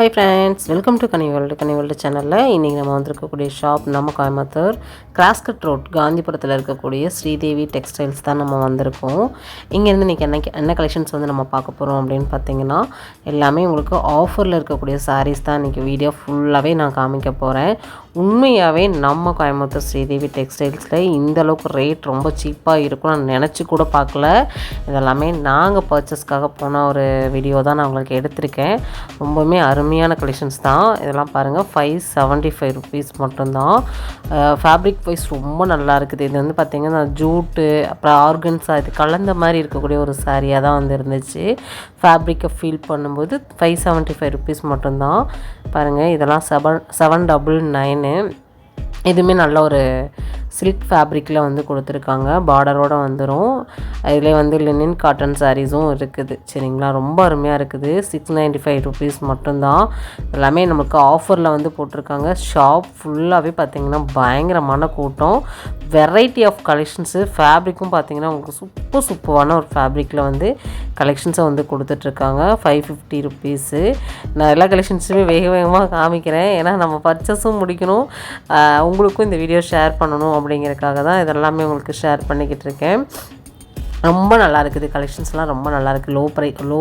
Hi friends welcome to Kani world Kani world சேனலில் இன்றைக்கி நம்ம வந்திருக்கக்கூடிய ஷாப் நம்ம கோயம்புத்தூர் கிராஸ்கட் ரோட் காந்திபுரத்தில் இருக்கக்கூடிய ஸ்ரீதேவி டெக்ஸ்டைல்ஸ் தான் நம்ம வந்திருக்கோம். இங்கேருந்து இன்றைக்கி என்ன என்ன கலெக்ஷன்ஸ் வந்து நம்ம பார்க்க போகிறோம் அப்படின்னு பார்த்தீங்கன்னா எல்லாமே உங்களுக்கு ஆஃபரில் இருக்கக்கூடிய சாரீஸ் தான் இன்றைக்கி வீடியோ ஃபுல்லாகவே நான் காமிக்க போகிறேன் உண்மையாகவே நம்ம கோயம்புத்தூர் ஸ்ரீதேவி டெக்ஸ்டைல்ஸில் இந்த அளவுக்கு ரேட் ரொம்ப சீப்பாக இருக்கும் நான் நினச்சி கூட பார்க்கல. இதெல்லாமே நாங்கள் பர்ச்சேஸ்க்காக போன ஒரு வீடியோ தான் நான் உங்களுக்கு எடுத்திருக்கேன். ரொம்பவுமே அருமையான கலெக்ஷன்ஸ் தான். இதெல்லாம் பாருங்கள் ஃபைவ் செவன்ட்டி ஃபைவ் ருபீஸ் மட்டும்தான் ஃபேப்ரிக் வைஸ் ரொம்ப நல்லா இருக்குது. இது வந்து பார்த்திங்கன்னா ஜூட்டு அப்புறம் ஆர்கன்ஸா இது கலந்த மாதிரி இருக்கக்கூடிய ஒரு சாரியாக தான் வந்து இருந்துச்சு. ஃபேப்ரிக்கை ஃபீல் பண்ணும்போது ஃபைவ் செவன்ட்டி ஃபைவ் ருபீஸ் மட்டும்தான். பாருங்கள் இதெல்லாம் செவன் செவன் டபுள் நைன் இதுவுமே நல்ல ஒரு சில்க் ஃபேப்ரிக்கில் வந்து கொடுத்துருக்காங்க. பார்டரோடு வந்துடும் இதில் வந்து லினின் காட்டன் சாரீஸும் இருக்குது. சரிங்களா? ரொம்ப அருமையாக இருக்குது. சிக்ஸ் நைன்ட்டி ஃபைவ் ருபீஸ் மட்டும்தான். எல்லாமே நமக்கு ஆஃபரில் வந்து போட்டிருக்காங்க. ஷாப் ஃபுல்லாகவே பார்த்திங்கன்னா பயங்கரமான கூட்டம். வெரைட்டி ஆஃப் கலெக்ஷன்ஸு ஃபேப்ரிக்கும் பார்த்திங்கன்னா உங்களுக்கு சூப்பர் சூப்பரான ஒரு ஃபேப்ரிக்கில் வந்து கலெக்ஷன்ஸை வந்து கொடுத்துட்ருக்காங்க. ஃபைவ் ஃபிஃப்டி ருபீஸு நான் எல்லா கலெக்ஷன்ஸுமே வேக வேகமாக காமிக்கிறேன். ஏன்னா நம்ம பர்ச்சஸும் முடிக்கணும். உங்களுக்கும் இந்த வீடியோ ஷேர் பண்ணணும் அப்படிங்கிறதுக்காக தான் இதெல்லாமே உங்களுக்கு ஷேர் பண்ணிக்கிட்டு இருக்கேன். ரொம்ப நல்லா இருக்குது. கலெக்ஷன்ஸ்லாம் ரொம்ப நல்லா இருக்குது லோ ப்ரை லோ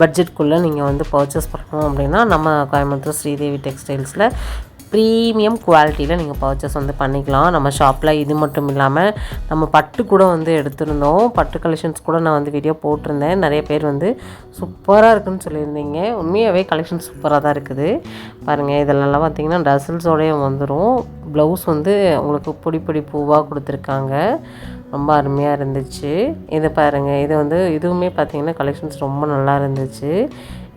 பட்ஜெட்குள்ளே நீங்கள் வந்து பர்ச்சேஸ் பண்ணணும் அப்படின்னா நம்ம கோயம்புத்தூர் ஸ்ரீதேவி டெக்ஸ்டைல்ஸில் ப்ரீமியம் குவாலிட்டியில் நீங்கள் பர்ச்சேஸ் வந்து பண்ணிக்கலாம். நம்ம ஷாப்பில் இது மட்டும் இல்லாமல் நம்ம பட்டு கூட வந்து எடுத்திருந்தோம். பட்டு கலெக்ஷன்ஸ் கூட நான் வந்து வீடியோ போட்டிருந்தேன். நிறைய பேர் வந்து சூப்பராக இருக்குன்னு சொல்லியிருந்தீங்க. உண்மையாகவே கலெக்ஷன் சூப்பராக தான் இருக்குது. பாருங்கள் இதெல்லாம் பார்த்தீங்கன்னா டசல்ஸோடய வந்துடும் ப்ளவுஸ் வந்து உங்களுக்கு பொடி பொடி பூவாக கொடுத்துருக்காங்க. ரொம்ப அருமையாக இருந்துச்சு. இதை பாருங்கள் இது வந்து இதுவுமே பார்த்தீங்கன்னா கலெக்ஷன்ஸ் ரொம்ப நல்லா இருந்துச்சு.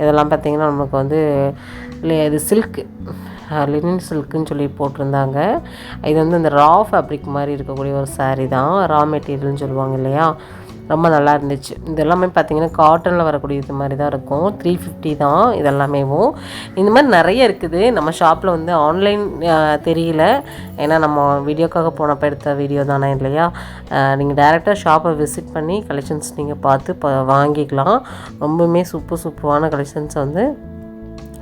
இதெல்லாம் பார்த்தீங்கன்னா நமக்கு வந்து இது சில்க்கு லினின் சில்க்குன்னு சொல்லி போட்டிருந்தாங்க. இது வந்து இந்த ரா ஃபேப்ரிக் மாதிரி இருக்கக்கூடிய ஒரு சாரீ தான். ரா மெட்டீரியல்னு சொல்லுவாங்க இல்லையா? ரொம்ப நல்லா இருந்துச்சு இதெல்லாமே பார்த்திங்கன்னா காட்டனில் வரக்கூடிய இது மாதிரி தான் இருக்கும். த்ரீ ஃபிஃப்டி தான் இதெல்லாமேவும். இந்த மாதிரி நிறைய இருக்குது. நம்ம ஷாப்பில் வந்து ஆன்லைன் தெரியல. ஏன்னா நம்ம வீடியோக்காக போனப்போ எடுத்த வீடியோ தானே இல்லையா? நீங்கள் டேரெக்டாக ஷாப்பை விசிட் பண்ணி கலெக்ஷன்ஸ் நீங்கள் பார்த்து ப வாங்கிக்கலாம். ரொம்பவுமே சூப்பர் சூப்பரான கலெக்ஷன்ஸ் வந்து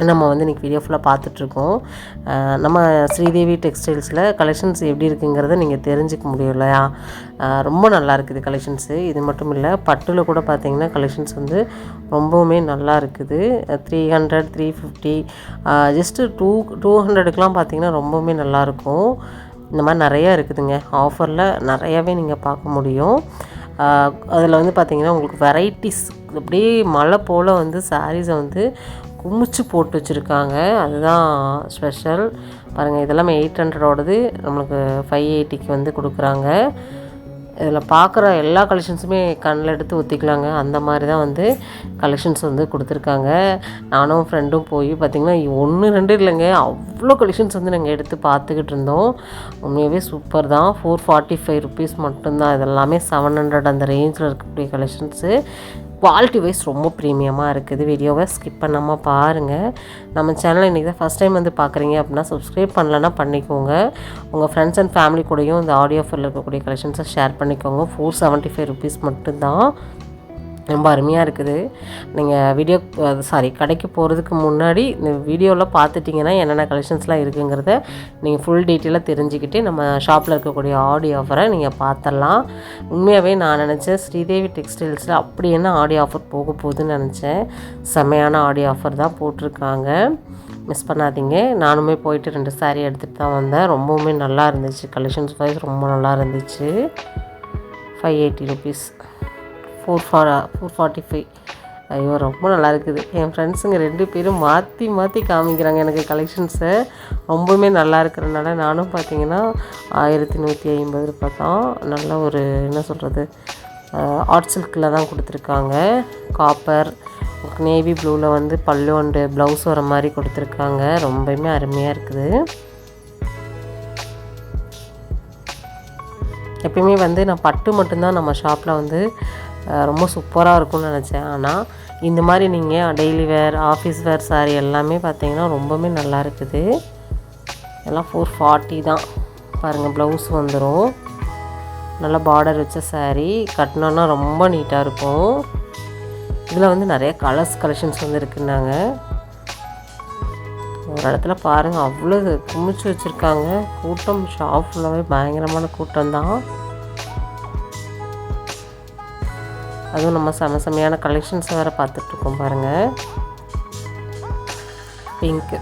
நம்ம வந்து இன்றைக்கி வீடியோ ஃபுல்லாக பார்த்துட்ருக்கோம். நம்ம ஸ்ரீதேவி டெக்ஸ்டைல்ஸில் கலெக்ஷன்ஸ் எப்படி இருக்குங்கிறத நீங்கள் தெரிஞ்சுக்க முடியும் இல்லையா? ரொம்ப நல்லா இருக்குது கலெக்ஷன்ஸு இது மட்டும் இல்லை பட்டில் கூட பார்த்திங்கன்னா கலெக்ஷன்ஸ் வந்து ரொம்பவுமே நல்லா இருக்குது. Three hundred three fifty just two two ஹண்ட்ரடுக்கெலாம் பார்த்திங்கன்னா ரொம்பவுமே நல்லாயிருக்கும் இந்த மாதிரி நிறையா இருக்குதுங்க. ஆஃபரில் நிறையாவே நீங்கள் பார்க்க முடியும். அதில் வந்து பார்த்திங்கன்னா உங்களுக்கு வெரைட்டிஸ் அப்படியே மழை போல் வந்து சாரீஸை வந்து குமிச்சு போட்டு வச்சுருக்காங்க. அதுதான் ஸ்பெஷல் பாருங்கள் இதெல்லாமே எயிட் ஹண்ட்ரடோடது நம்மளுக்கு ஃபைவ் எயிட்டிக்கு வந்து கொடுக்குறாங்க. இதில் பார்க்குற எல்லா கலெக்ஷன்ஸுமே கண்ணில் எடுத்து ஊற்றிக்கலாங்க அந்த மாதிரி தான் வந்து கலெக்ஷன்ஸ் வந்து கொடுத்துருக்காங்க. நானும் ஃப்ரெண்டும் போய் பார்த்திங்கன்னா ஒன்று ரெண்டு இல்லைங்க. அவ்வளோ கலெக்ஷன்ஸ் வந்து நாங்கள் எடுத்து பார்த்துக்கிட்டு இருந்தோம். உண்மையாகவே சூப்பர் தான். ஃபோர் ஃபார்ட்டி ஃபைவ் ருபீஸ் மட்டும்தான். இதெல்லாமே செவன் ஹண்ட்ரட் அந்த ரேஞ்சில் இருக்கக்கூடிய கலெக்ஷன்ஸு குவாலிட்டி வைஸ் ரொம்ப ப்ரீமியமாக இருக்குது. வீடியோவை ஸ்கிப் பண்ணாமல் பாருங்கள் நம்ம சேனலை இன்றைக்கி தான் ஃபஸ்ட் டைம் வந்து பார்க்குறீங்க அப்படின்னா சப்ஸ்கிரைப் பண்ணலன்னா பண்ணிக்கோங்க. உங்கள் ஃப்ரெண்ட்ஸ் அண்ட் ஃபேமிலி கூடயும் இந்த ஆடியோ ஃபில் இருக்கக்கூடிய கலெக்ஷன்ஸை ஷேர் பண்ணிக்கோங்க. ஃபோர் செவன்ட்டி ஃபைவ் ருபீஸ் மட்டும்தான். ரொம்ப அருமையாக இருக்குது. நீங்கள் வீடியோ சாரி கடைக்கு போகிறதுக்கு முன்னாடி இந்த வீடியோவில் பார்த்துட்டிங்கன்னா என்னென்ன கலெக்ஷன்ஸ்லாம் இருக்குங்கிறத நீங்கள் ஃபுல் டீட்டெயிலாக தெரிஞ்சுக்கிட்டு நம்ம ஷாப்பில் இருக்கக்கூடிய ஆடி ஆஃபரை நீங்கள் பார்த்துடலாம் உண்மையாகவே நான் நினச்சேன் ஸ்ரீதேவி டெக்ஸ்டைல்ஸில் அப்படி என்ன ஆடி ஆஃபர் போக போகுதுன்னு நினச்சேன். செம்மையான ஆடி ஆஃபர் தான் போட்டிருக்காங்க. மிஸ் பண்ணாதீங்க. நானுமே போயிட்டு ரெண்டு சாரீ எடுத்துகிட்டு தான் வந்தேன். ரொம்பவுமே நல்லா இருந்துச்சு. கலெக்ஷன்ஸ் வைஸ் ரொம்ப நல்லா இருந்துச்சு. Five eighty rupees four for four forty five ஐயோ ரொம்ப நல்லா இருக்குது என் ஃப்ரெண்ட்ஸுங்க ரெண்டு பேரும் மாற்றி மாற்றி காமிக்கிறாங்க எனக்கு கலெக்ஷன்ஸை ரொம்பவுமே நல்லா இருக்கிறனால நானும் பார்த்தீங்கன்னா ஆயிரத்தி நூற்றி ஐம்பது ரூபாய் தான். நல்ல ஒரு என்ன சொல்கிறது ஆர்ட் சில்கில் தான் கொடுத்துருக்காங்க. காப்பர் நேவி ப்ளூவில் வந்து பல்லு அண்டு ப்ளவுஸ் வர மாதிரி கொடுத்துருக்காங்க. ரொம்பவுமே அருமையாக இருக்குது. எப்பயுமே வந்து நான் பட்டு மட்டும்தான் நம்ம ஷாப்பில் வந்து ரொம்ப சூப்பராக இருக்கும்னு நினச்சேன். ஆனால் இந்த மாதிரி நீங்கள் daily wear office wear sari எல்லாமே பார்த்தீங்கன்னா ரொம்பவுமே நல்லா இருக்குது. எல்லாம் ஃபோர் ஃபார்ட்டி தான். பாருங்கள் ப்ளவுஸ் வந்துடும் நல்லா பார்டர் வச்ச சாரீ கட்டினோன்னா ரொம்ப நீட்டாக இருக்கும். இதில் வந்து நிறைய கலர்ஸ் கலெக்ஷன்ஸ் வந்து இருக்குன்னாங்க. ஒரு இடத்துல பாருங்கள் அவ்வளோ குமிச்சு வச்சுருக்காங்க. கூட்டம் ஷாப் ஃபுல்லாகவே பயங்கரமான கூட்டம் தான். அதுவும் நம்ம செம செமையான கலெக்ஷன்ஸ் வேறு பார்த்துட்ருக்கோம் பாருங்கள் pink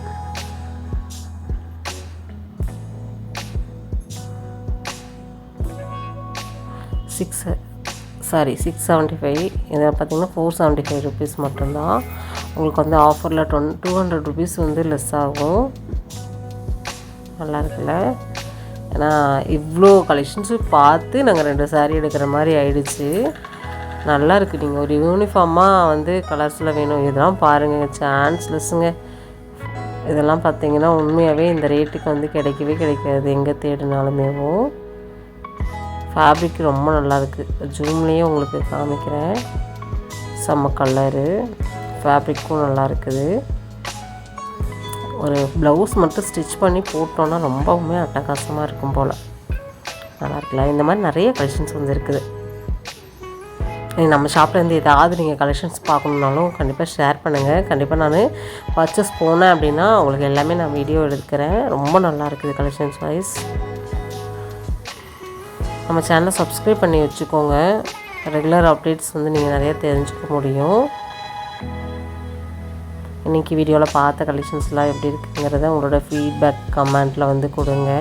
six sari six seventy five இதில் பார்த்தீங்கன்னா ஃபோர் செவன்ட்டி ஃபைவ் ருபீஸ் மட்டும்தான். உங்களுக்கு வந்து ஆஃபரில் டொன் டூ ஹண்ட்ரட் ருபீஸ் வந்து லெஸ் ஆகும். நல்லா இருக்குல்ல? ஏன்னா இவ்வளோ கலெக்ஷன்ஸும் பார்த்து நாங்கள் ரெண்டு சாரீ எடுக்கிற மாதிரி ஆயிடுச்சு. நல்லா இருக்குது நீங்கள் ஒரு யூனிஃபார்மாக வந்து கலர்ஸில் வேணும். இதெல்லாம் பாருங்கள் சான்ஸ்லெஸ்ஸுங்க இதெல்லாம் பார்த்தீங்கன்னா உண்மையாகவே இந்த ரேட்டுக்கு வந்து கிடைக்கவே கிடைக்காது. எங்கே தேடினாலுமேவும் ஃபேப்ரிக் ரொம்ப நல்லா இருக்குது ஜூம்லேயே உங்களுக்கு காமிக்கிறேன். செம்ம கலரு ஃபேப்ரிக்கும் நல்லா இருக்குது ஒரு ப்ளவுஸ் மட்டும் ஸ்டிச் பண்ணி போட்டோன்னா ரொம்பவுமே அட்டகாசமாக இருக்கும் போல். நல்லா இருக்குல்ல? இந்த மாதிரி நிறைய கலெக்ஷன்ஸ் வந்து இருக்குது. நம்ம ஷாப்லேருந்து ஏதாவது நீங்கள் கலெக்ஷன்ஸ் பார்க்கணுன்னாலும் கண்டிப்பாக ஷேர் பண்ணுங்கள் கண்டிப்பாக நான் பர்ச்சேஸ் போனேன் அப்படின்னா உங்களுக்கு எல்லாமே நான் வீடியோ எடுக்கிறேன் ரொம்ப நல்லா இருக்குது கலெக்ஷன்ஸ் வைஸ் நம்ம சேனலை சப்ஸ்கிரைப் பண்ணி வச்சுக்கோங்க. ரெகுலர் அப்டேட்ஸ் வந்து நீங்கள் நிறைய தெரிஞ்சுக்க முடியும். இன்றைக்கி வீடியோவில் பார்த்த கலெக்ஷன்ஸ்லாம் எப்படி இருக்குங்கிறத உங்களோட ஃபீட்பேக் கமெண்ட்டில் வந்து கொடுங்க.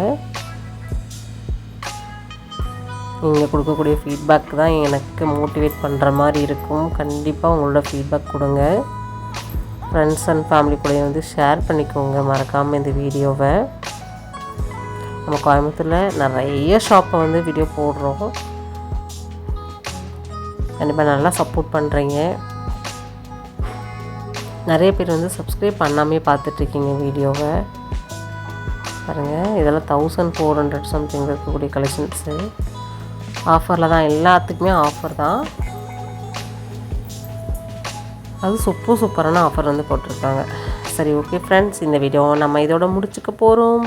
நீங்கள் கொடுக்கக்கூடிய ஃபீட்பேக் தான் எனக்கு மோட்டிவேட் பண்ணுற மாதிரி இருக்கும். கண்டிப்பாக உங்களோட ஃபீட்பேக் கொடுங்க. ஃப்ரெண்ட்ஸ் அண்ட் ஃபேமிலி கூட வந்து ஷேர் பண்ணிக்கோங்க. மறக்காமல் இந்த வீடியோவை நம்ம கோயம்புத்தூரில் நிறைய ஷாப்பை வந்து வீடியோ போடுறோம். கண்டிப்பாக நல்லா சப்போர்ட் பண்ணுறீங்க நிறைய பேர் வந்து சப்ஸ்கிரைப் பண்ணாமே பார்த்துட்ருக்கீங்க வீடியோவை பாருங்கள் இதெல்லாம் தௌசண்ட் ஃபோர் ஹண்ட்ரட் சம்திங் இருக்கக்கூடிய கலெக்ஷன்ஸு ஆஃபரில் தான். எல்லாத்துக்குமே ஆஃபர் தான். அது சூப்பர் சூப்பரான ஆஃபர் வந்து போட்டிருக்காங்க. சரி ஓகே ஃப்ரெண்ட்ஸ் இந்த வீடியோ நம்ம இதோட முடிச்சுக்க போகிறோம்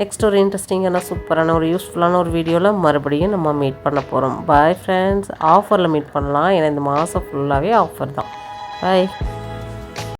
நெக்ஸ்ட் ஒரு இன்ட்ரெஸ்டிங்கான சூப்பரான ஒரு யூஸ்ஃபுல்லான ஒரு வீடியோவில் மறுபடியும் நம்ம மீட் பண்ண போகிறோம் பாய் ஃப்ரெண்ட்ஸ் ஆஃபரில் மீட் பண்ணலாம். ஏன்னா இந்த மாதம் ஃபுல்லாகவே ஆஃபர் தான். பாய்